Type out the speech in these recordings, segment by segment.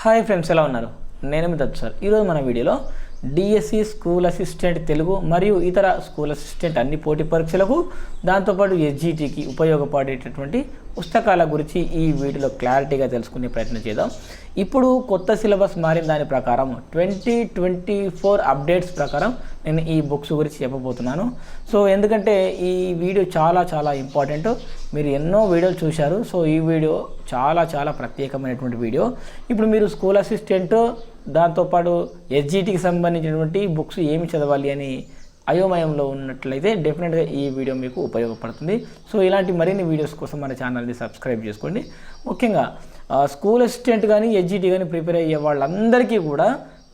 Hi friends ఎలా ఉన్నారు? నేను మీ దత్తు సార్. ఈరోజు మన వీడియోలో డిఎస్సి స్కూల్ అసిస్టెంట్ తెలుగు మరియు ఇతర స్కూల్ అసిస్టెంట్ అన్ని పోటీ పరీక్షలకు దాంతోపాటు ఎస్జిటికి ఉపయోగపడేటటువంటి పుస్తకాల గురించి ఈ వీడియోలో క్లారిటీగా తెలుసుకునే ప్రయత్నం చేద్దాం. ఇప్పుడు కొత్త సిలబస్ మారిన దాని ప్రకారం ట్వంటీ ట్వంటీ ఫోర్ అప్డేట్స్ ప్రకారం నేను ఈ బుక్స్ గురించి చెప్పబోతున్నాను. సో ఎందుకంటే ఈ వీడియో చాలా చాలా ఇంపార్టెంట్. మీరు ఎన్నో వీడియోలు చూశారు. సో ఈ వీడియో చాలా చాలా ప్రత్యేకమైనటువంటి వీడియో. ఇప్పుడు మీరు స్కూల్ అసిస్టెంట్ దాంతోపాటు ఎస్జిటికి సంబంధించినటువంటి బుక్స్ ఏమి చదవాలి అని అయోమయంలో ఉన్నట్లయితే డెఫినెట్గా ఈ వీడియో మీకు ఉపయోగపడుతుంది. సో ఇలాంటి మరిన్ని వీడియోస్ కోసం మన ఛానల్ని సబ్స్క్రైబ్ చేసుకోండి. ముఖ్యంగా స్కూల్ అసిస్టెంట్ కానీ ఎస్జిటి కానీ ప్రిపేర్ అయ్యే వాళ్ళందరికీ కూడా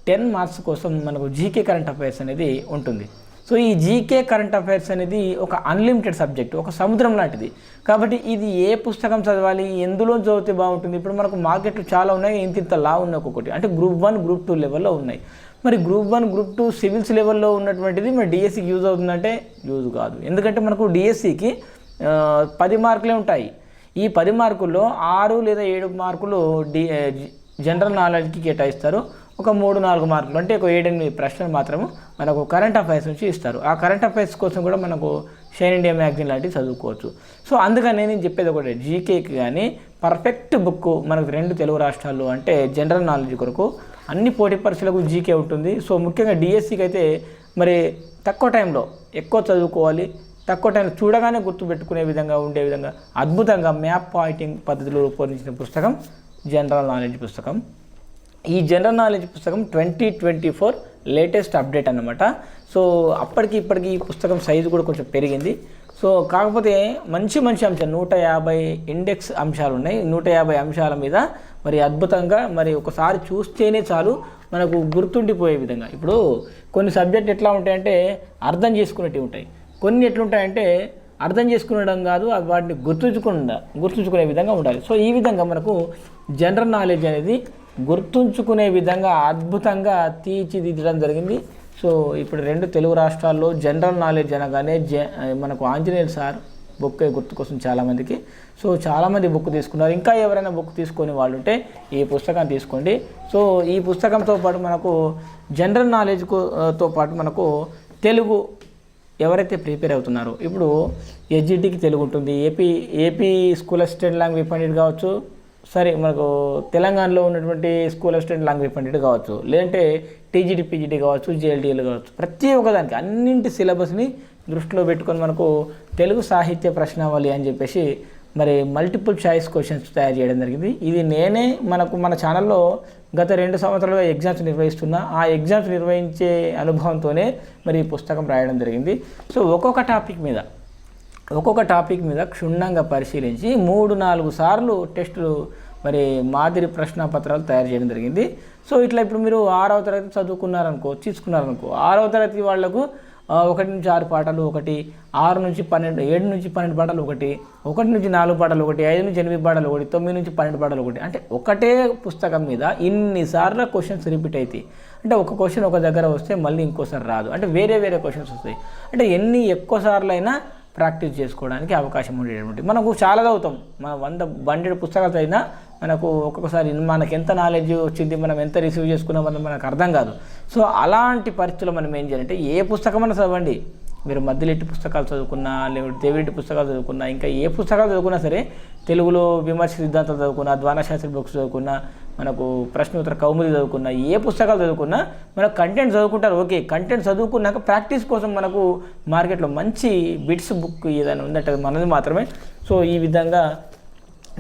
టెన్ మార్క్స్ కోసం మనకు జీకే కరెంట్ అఫైర్స్ అనేది ఉంటుంది. సో ఈ జీకే కరెంట్ అఫైర్స్ అనేది ఒక అన్లిమిటెడ్ సబ్జెక్ట్ ఒక సముద్రం లాంటిది. కాబట్టి ఇది ఏ పుస్తకం చదవాలి ఎందులో చదివితే బాగుంటుంది? ఇప్పుడు మనకు మార్కెట్లు చాలా ఉన్నాయి ఇంత ఇంత లా ఉన్నాయి ఒక్కొక్కటి. అంటే గ్రూప్ వన్ గ్రూప్ టూ లెవెల్లో ఉన్నాయి. మరి group one group two civils లెవెల్లో ఉన్నటువంటిది మరి డిఎస్సికి యూజ్ అవుతుందంటే యూజ్ కాదు. ఎందుకంటే మనకు డిఎస్సికి పది మార్కులే ఉంటాయి. ఈ పది మార్కుల్లో ఆరు లేదా ఏడు మార్కులు డి జనరల్ నాలెడ్జ్కి కేటాయిస్తారు. ఒక మూడు నాలుగు మార్కులు. అంటే ఒక ఏడెనిమిది ప్రశ్నలు మాత్రము మనకు కరెంట్ అఫైర్స్ నుంచి ఇస్తారు. ఆ కరెంట్ అఫైర్స్ కోసం కూడా మనకు షైన్ ఇండియా మ్యాగజైన్ లాంటివి చదువుకోవచ్చు. సో అందుకని నేను చెప్పేది ఒకటి. జీకేకి కానీ పర్ఫెక్ట్ బుక్ మనకు రెండు తెలుగు రాష్ట్రాల్లో అంటే జనరల్ నాలెడ్జ్ కొరకు అన్ని పోటీ పరీక్షలకు జీకే ఉంటుంది. సో ముఖ్యంగా డిఎస్సికి అయితే మరి తక్కువ టైంలో ఎక్కువ చదువుకోవాలి. తక్కువ టైం చూడగానే గుర్తుపెట్టుకునే విధంగా ఉండే విధంగా అద్భుతంగా మ్యాప్ పాయింటింగ్ పద్ధతిలో రూపొందించిన పుస్తకం జనరల్ నాలెడ్జ్ పుస్తకం. ఈ జనరల్ నాలెడ్జ్ పుస్తకం twenty twenty four latest update అనమాట సో అప్పటికి ఇప్పటికి ఈ పుస్తకం సైజు కూడా కొంచెం పెరిగింది. సో కాకపోతే మంచి మంచి అంశాలు నూట యాభై ఇండెక్స్ అంశాలు ఉన్నాయి. నూట యాభై అంశాల మీద మరి అద్భుతంగా మరి ఒకసారి చూస్తేనే చాలు మనకు గుర్తుండిపోయే విధంగా. ఇప్పుడు కొన్ని సబ్జెక్ట్ ఎట్లా ఉంటాయంటే అర్థం చేసుకునేటివి ఉంటాయి. కొన్ని ఎట్లుంటాయంటే అర్థం చేసుకునడం కాదు అవి వాటిని గుర్తుంచుకుండా గుర్తుంచుకునే విధంగా ఉండాలి. సో ఈ విధంగా మనకు జనరల్ నాలెడ్జ్ అనేది గుర్తుంచుకునే విధంగా అద్భుతంగా తీర్చిదిద్దడం జరిగింది. సో ఇప్పుడు రెండు తెలుగు రాష్ట్రాల్లో జనరల్ నాలెడ్జ్ అనగానే జ మనకు ఆంజనేయులు సార్ బుక్ గుర్తుకొస్తుంది చాలామందికి సో చాలామంది బుక్ తీసుకున్నారు. ఇంకా ఎవరైనా బుక్ తీసుకొని వాళ్ళు ఉంటే ఈ పుస్తకం తీసుకోండి. సో ఈ పుస్తకంతో పాటు మనకు జనరల్ నాలెడ్జ్కు తో పాటు మనకు తెలుగు ఎవరైతే ప్రిపేర్ అవుతున్నారో ఇప్పుడు ఎస్జిటికి తెలుగు ఉంటుంది AP AP school assistant language pandit కావచ్చు సరే మనకు తెలంగాణలో ఉన్నటువంటి స్కూల్ అసిస్టెంట్ లాంగ్వేజ్ పండిట్ కావచ్చు లేదంటే టీజీటీ పీజీటీ కావచ్చు జేఎల్డీఎల్ కావచ్చు ప్రతి ఒక్కదానికి అన్నింటి సిలబస్ని దృష్టిలో పెట్టుకొని మనకు తెలుగు సాహిత్య ప్రశ్నావళి అని చెప్పేసి మరి మల్టిపుల్ చాయిస్ క్వశ్చన్స్ తయారు చేయడం జరిగింది. ఇది నేనే మనకు మన ఛానల్లో గత రెండు సంవత్సరాలుగా ఎగ్జామ్స్ నిర్వహిస్తున్నా ఆ ఎగ్జామ్స్ నిర్వహించే అనుభవంతోనే మరి ఈ పుస్తకం రాయడం జరిగింది. సో ఒక్కొక్క టాపిక్ మీద ఒక్కొక్క టాపిక్ మీద క్షుణ్ణంగా పరిశీలించి మూడు నాలుగు సార్లు టెస్టులు మరి మాదిరి ప్రశ్న పత్రాలు తయారు చేయడం జరిగింది. సో ఇట్లా ఇప్పుడు మీరు ఆరవ తరగతి చదువుకున్నారనుకో తీసుకున్నారనుకో ఆరవ తరగతి వాళ్ళకు ఒకటి నుంచి ఆరు పాటలు ఒకటి ఆరు నుంచి పన్నెండు ఏడు నుంచి పన్నెండు పాటలు ఒకటి ఒకటి నుంచి నాలుగు పాటలు ఒకటి ఐదు నుంచి ఎనిమిది పాటలు ఒకటి తొమ్మిది నుంచి పన్నెండు పాటలు ఒకటి. అంటే ఒకటే పుస్తకం మీద ఇన్నిసార్లు క్వశ్చన్స్ రిపీట్ అవుతాయి అంటే ఒక క్వశ్చన్ ఒక దగ్గర వస్తే మళ్ళీ ఇంకోసారి రాదు. అంటే వేరే వేరే క్వశ్చన్స్ వస్తాయి. అంటే ఎన్ని ఎక్కువ సార్లు అయినా ప్రాక్టీస్ చేసుకోవడానికి అవకాశం ఉండేటువంటి మనకు చాలా చదువుతాం. మన వంద బండెడ్ పుస్తకాలు చదివినా మనకు ఒక్కొక్కసారి మనకు ఎంత నాలెడ్జ్ వచ్చింది మనం ఎంత రిసీవ్ చేసుకున్నాం అన్నది మనకు అర్థం కాదు. సో అలాంటి పరిస్థితుల్లో మనం ఏం చేయాలంటే ఏ పుస్తకమైనా చదవండి. మీరు మధ్యలెట్టి పుస్తకాలు చదువుకున్నా లేకపోతే దేవిరెడ్డి పుస్తకాలు చదువుకున్నా ఇంకా ఏ పుస్తకాలు చదువుకున్నా సరే తెలుగులో విమర్శ సిద్ధాంతాలు చదువుకున్నా ద్వానశాస్త్రి బుక్స్ చదువుకున్నా మనకు ప్రశ్నోత్తర కౌముది చదువుకున్నా ఏ పుస్తకాలు చదువుకున్నా మనకు కంటెంట్ చదువుకుంటారు. ఓకే కంటెంట్ చదువుకున్నాక ప్రాక్టీస్ కోసం మనకు మార్కెట్లో మంచి బిట్స్ బుక్ ఏదైనా ఉందంటే మనది మాత్రమే. సో ఈ విధంగా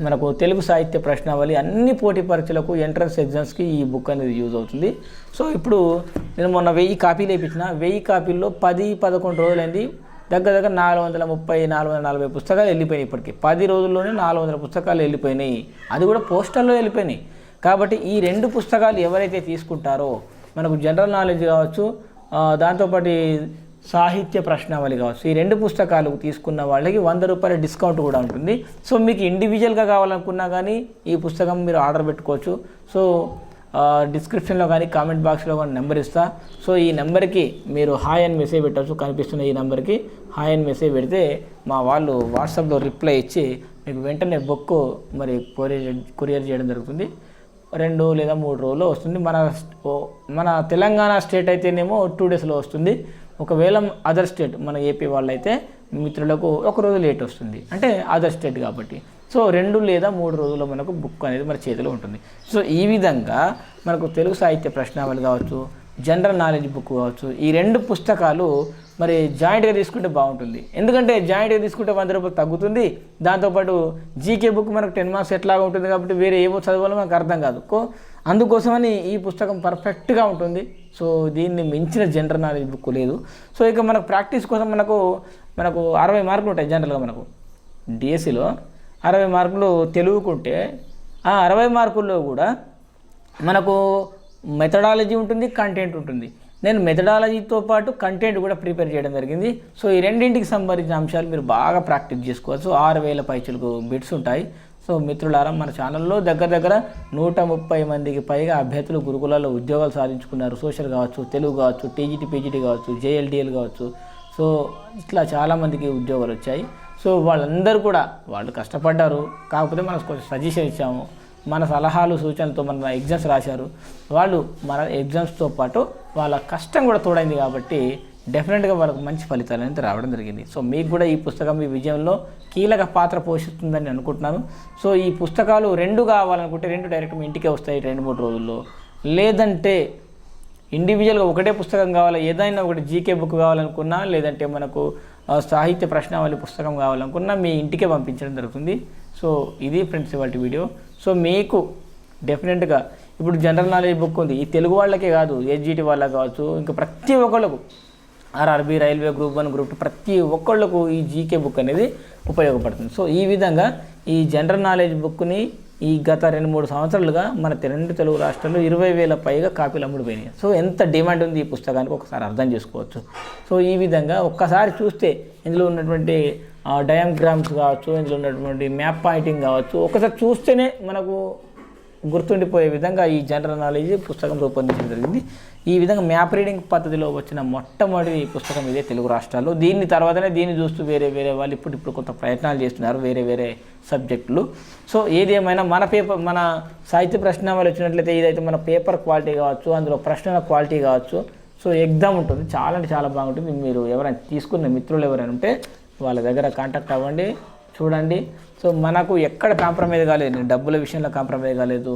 మనకు తెలుగు సాహిత్య ప్రశ్నావళి అన్ని పోటీ పరీక్షలకు ఎంట్రన్స్ ఎగ్జామ్స్కి ఈ బుక్ అనేది యూజ్ అవుతుంది. సో ఇప్పుడు నేను మొన్న వెయ్యి కాపీలు వేయించిన వెయ్యి కాపీల్లో పది పదకొండు రోజులైంది. దగ్గర దగ్గర నాలుగు వందల ముప్పై నాలుగు వందల నలభై పుస్తకాలు వెళ్ళిపోయినాయి ఇప్పటికి. పది రోజుల్లోనే నాలుగు వందల పుస్తకాలు వెళ్ళిపోయినాయి. అది కూడా పోస్టల్లో వెళ్ళిపోయినాయి. కాబట్టి ఈ రెండు పుస్తకాలు ఎవరైతే తీసుకుంటారో మనకు జనరల్ నాలెడ్జ్ కావచ్చు దాంతోపాటు సాహిత్య ప్రశ్నావళి కావచ్చు. ఈ రెండు పుస్తకాలు తీసుకున్న వాళ్ళకి వంద రూపాయల డిస్కౌంట్ కూడా ఉంటుంది. సో మీకు ఇండివిజువల్గా కావాలనుకున్నా కానీ ఈ పుస్తకం మీరు ఆర్డర్ పెట్టుకోవచ్చు. సో డిస్క్రిప్షన్లో కానీ కామెంట్ బాక్స్లో కానీ నెంబర్ ఇస్తా. సో ఈ నెంబర్కి మీరు హాయ్ అని మెసేజ్ పెట్టచ్చు కనిపిస్తున్న ఈ నెంబర్కి హాయ్ అని మెసేజ్ పెడితే మా వాళ్ళు వాట్సాప్లో రిప్లై ఇచ్చి మీకు వెంటనే బుక్ మరి కొరియర్ కొరియర్ చేయడం జరుగుతుంది. రెండు లేదా మూడు రోజుల్లో వస్తుంది. మన మన తెలంగాణ స్టేట్ అయితేనేమో టూ డేస్లో వస్తుంది. ఒకవేళ అదర్ స్టేట్ మన ఏపీ వాళ్ళైతే మిత్రులకు ఒక రోజు లేట్ వస్తుంది. అంటే అదర్ స్టేట్ కాబట్టి. సో రెండు లేదా మూడు రోజుల్లో మనకు బుక్ అనేది మన చేతిలో ఉంటుంది. సో ఈ విధంగా మనకు తెలుగు సాహిత్య ప్రశ్నావళి కావచ్చు జనరల్ నాలెడ్జ్ బుక్ కావచ్చు ఈ రెండు పుస్తకాలు మరి జాయింట్గా తీసుకుంటే బాగుంటుంది. ఎందుకంటే జాయింట్గా తీసుకుంటే వంద రూపాయలు తగ్గుతుంది. దాంతోపాటు జీకే బుక్ మనకు టెన్ మార్క్స్ ఎట్లాగా ఉంటుంది కాబట్టి వేరే ఏవో చదవాలో మనకు అర్థం కాదు. కో అందుకోసమని ఈ పుస్తకం పర్ఫెక్ట్గా ఉంటుంది. సో దీన్ని మించిన జనరల్ నాలెడ్జ్ బుక్ లేదు. సో ఇక మనకు ప్రాక్టీస్ కోసం మనకు మనకు అరవై మార్కులు ఉంటాయి జనరల్గా మనకు. డిఎస్సిలో అరవై మార్కులు తెలుగుకుంటే ఆ అరవై మార్కుల్లో కూడా మనకు మెథడాలజీ ఉంటుంది కంటెంట్ ఉంటుంది. నేను మెథడాలజీతో పాటు కంటెంట్ కూడా ప్రిపేర్ చేయడం జరిగింది. సో ఈ రెండింటికి సంబంధించిన అంశాలు మీరు బాగా ప్రాక్టీస్ చేసుకోవచ్చు ఆరు వేల పైచులకు బిట్స్ ఉంటాయి. సో మిత్రులారా మన ఛానల్లో దగ్గర దగ్గర నూట ముప్పై మందికి పైగా అభ్యర్థులు గురుకులాల్లో ఉద్యోగాలు సాధించుకున్నారు. సోషల్ కావచ్చు తెలుగు కావచ్చు టీజీటీ పీజీటీ కావచ్చు జేఎల్డిఎల్ కావచ్చు. సో ఇట్లా చాలామందికి ఉద్యోగాలు వచ్చాయి. సో వాళ్ళందరూ కూడా వాళ్ళు కష్టపడ్డారు. కాకపోతే మనం కొంచెం సజెషన్ ఇచ్చాము. మన సలహాలు సూచనలతో మన ఎగ్జామ్స్ రాశారు. వాళ్ళు మన ఎగ్జామ్స్తో పాటు వాళ్ళ కష్టం కూడా తోడైంది కాబట్టి డెఫినెట్గా వాళ్ళకు మంచి ఫలితాలు అనేది రావడం జరిగింది. సో మీకు కూడా ఈ పుస్తకం మీ విజయంలో కీలక పాత్ర పోషిస్తుందని అనుకుంటున్నాను. సో ఈ పుస్తకాలు రెండు కావాలనుకుంటే రెండు డైరెక్ట్ మీ ఇంటికే వస్తాయి రెండు మూడు రోజుల్లో. లేదంటే ఇండివిజువల్గా ఒకటే పుస్తకం కావాలి? ఏదైనా ఒకటి జీకే బుక్ కావాలనుకున్నా లేదంటే మనకు సాహిత్య ప్రశ్నావళి పుస్తకం కావాలనుకున్నా మీ ఇంటికే పంపించడం జరుగుతుంది. సో ఇది ఫ్రెండ్స్ ఇవాళ వీడియో. సో మీకు డెఫినెట్గా ఇప్పుడు జనరల్ నాలెడ్జ్ బుక్ ఉంది. ఈ తెలుగు వాళ్ళకే కాదు ఎస్జిటి వాళ్ళకి కావచ్చు ఇంకా ప్రతి ఒక్కళ్ళకు RRB railway group one group two ప్రతి ఒక్కళ్ళకు ఈ జీకే బుక్ అనేది ఉపయోగపడుతుంది. సో ఈ విధంగా ఈ జనరల్ నాలెడ్జ్ బుక్ని ఈ గత రెండు మూడు సంవత్సరాలుగా మన రెండు తెలుగు రాష్ట్రాల్లో ఇరవై వేల పైగా కాపీలు అమ్ముడుపోయినాయి. సో ఎంత డిమాండ్ ఉంది ఈ పుస్తకానికి ఒకసారి అర్థం చేసుకోవచ్చు. సో ఈ విధంగా ఒక్కసారి చూస్తే ఇందులో ఉన్నటువంటి డయాగ్రామ్స్ కావచ్చు ఇందులో ఉన్నటువంటి మ్యాప్ పాయింటింగ్ కావచ్చు ఒకసారి చూస్తేనే మనకు గుర్తుండిపోయే విధంగా ఈ జనరల్ నాలెడ్జ్ పుస్తకం రూపొందించడం జరిగింది. ఈ విధంగా మ్యాప్ రీడింగ్ పద్ధతిలో వచ్చిన మొట్టమొదటి పుస్తకం ఇదే తెలుగు రాష్ట్రాల్లో. దీన్ని తర్వాతనే దీన్ని చూస్తూ వేరే వేరే వాళ్ళు ఇప్పుడు ఇప్పుడు కొంత ప్రయత్నాలు చేస్తున్నారు వేరే వేరే సబ్జెక్టులు. సో ఏదేమైనా మన పేపర్ మన సాహిత్య ప్రశ్నావళి వచ్చినట్లయితే ఇదైతే మన పేపర్ క్వాలిటీ కావచ్చు అందులో ప్రశ్నల క్వాలిటీ కావచ్చు సో ఎగ్జామ్ ఉంటుంది. చాలా అంటే చాలా బాగుంటుంది. మీరు ఎవరైనా తీసుకున్న మిత్రులు ఎవరైనా ఉంటే వాళ్ళ దగ్గర కాంటాక్ట్ అవ్వండి చూడండి. సో మనకు ఎక్కడ కాంప్రమైజ్ కాలేదు డబ్బుల విషయంలో కాంప్రమైజ్ కాలేదు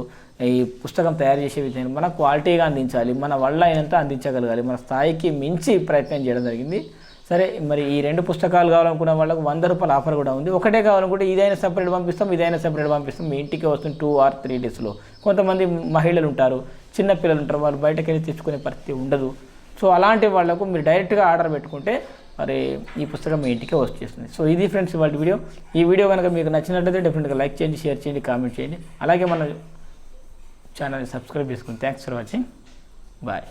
ఈ పుస్తకం తయారు చేసే విషయం మన క్వాలిటీగా అందించాలి మన వల్ల అయినంత అందించగలగాలి మన స్థాయికి మించి ప్రయత్నం చేయడం జరిగింది. సరే మరి ఈ రెండు పుస్తకాలు కావాలనుకున్న వాళ్ళకు వంద రూపాయల ఆఫర్ కూడా ఉంది. ఒకటే కావాలనుకుంటే ఇదైనా సపరేట్ పంపిస్తాం ఇదైనా సపరేట్ పంపిస్తాం. మీ ఇంటికి వస్తుంది టూ ఆర్ త్రీ డేస్లో కొంతమంది మహిళలు ఉంటారు చిన్న పిల్లలు ఉంటారు వాళ్ళు బయటకు వెళ్ళి తెచ్చుకునే పరిస్థితి ఉండదు. సో అలాంటి వాళ్ళకు మీరు డైరెక్ట్గా ఆర్డర్ పెట్టుకుంటే మరి ఈ పుస్తకం మీ ఇంటికే వచ్చేస్తుంది సో ఇది ఫ్రెండ్స్ ఇవాళ వీడియో. ఈ వీడియో కనుక మీకు నచ్చినట్లయితే డెఫినెట్గా లైక్ చేయండి షేర్ చేయండి కామెంట్ చేయండి. అలాగే మన ఛానల్ని సబ్స్క్రైబ్ చేసుకోండి థ్యాంక్స్ ఫర్ వాచింగ్ బాయ్